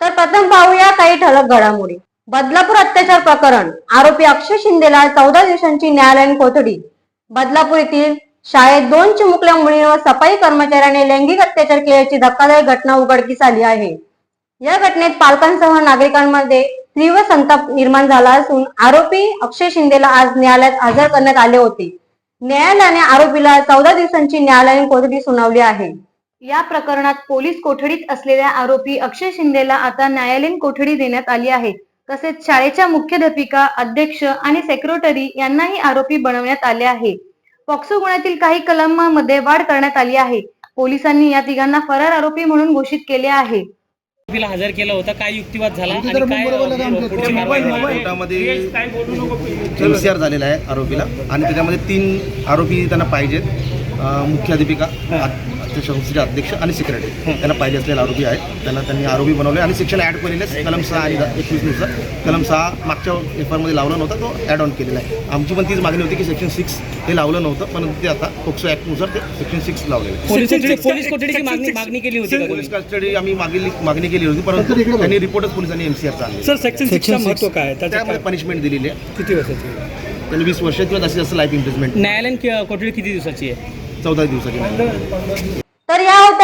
तर प्रथम पाहूया काही ठळक घडामोडी. बदलापूर अत्याचार प्रकरण. आरोपी अक्षय शिंदेला चौदा दिवसांची न्यायालयीन कोठडी. बदलापूर येथील शाळेत दोन चिमुकल्या मुलींवर सफाई कर्मचाऱ्याने लैंगिक अत्याचार केल्याची धक्कादायक घटना उघडकीस आली आहे. या घटनेत पालकांसह नागरिकांमध्ये तीव्र संताप निर्माण झाला असून आरोपी अक्षय शिंदेला आज न्यायालयात हजर करण्यात आले होते. न्यायालयाने आरोपीला चौदा दिवसांची न्यायालयीन कोठडी सुनावली आहे. या प्रकरणात पोलीस कोठडीत असलेल्या आरोपी अक्षय शिंदेला आता न्यायालयीन कोठडी देण्यात आली आहे. तसेच शाळेच्या मुख्याध्यापिका अध्यक्ष आणि सेक्रेटरी यांनाही आरोपी बनवण्यात आले आहे. पॉक्सो गुन्ह्यातील काही कलमांमध्ये वाढ करण्यात आली आहे. पोलिसांनी या तिघांना फरार आरोपी म्हणून घोषित केले आहे. आरोपीला हजर केला होता. काय युक्तिवाद झाला आणि काय झालेला आहे आरोपीला. आणि त्याच्यामध्ये तीन आरोपी त्यांना पाहिजेत. मुख्याध्यापिका अ- अध्यक्ष अध्यक्ष आणि सेक्रेटरी त्यांना पाहिजे असलेले आरोपी आहेत. त्यांना त्यांनी आरोपी बनवले आणि सेक्शन ॲड केलेले. कलम सहा आणि एकवीसनुसार. कलम सहा मागच्या एफ आरमध्ये लावला नव्हता तो ॲड ऑन केलेला आहे. आमची पण तीच मागणी होती की सेक्शन सिक्स हे लावलं नव्हतं पण ते आता पोक्सो ॲक्टनुसार ते सेक्शन सिक्स लावलेलं मागणी मागणी केली होती का पोलीस? कस्टडी आम्ही मागणी मागणी केली होती परंतु त्यांनी रिपोर्टच पोलिसांनी एमसीआरचा आणले. सर सेक्शन सिक्सचं महत्त्व काय त्यामध्ये पनिशमेंट दिलेली आहे. किती वर्षाची त्यांनी वीस वर्ष किंवा जास्तीत जास्त लाईफ इम्प्रिजमेंट न्यायालयीन कोठडी किती दिवसाची आहे? चौदा दिवसाची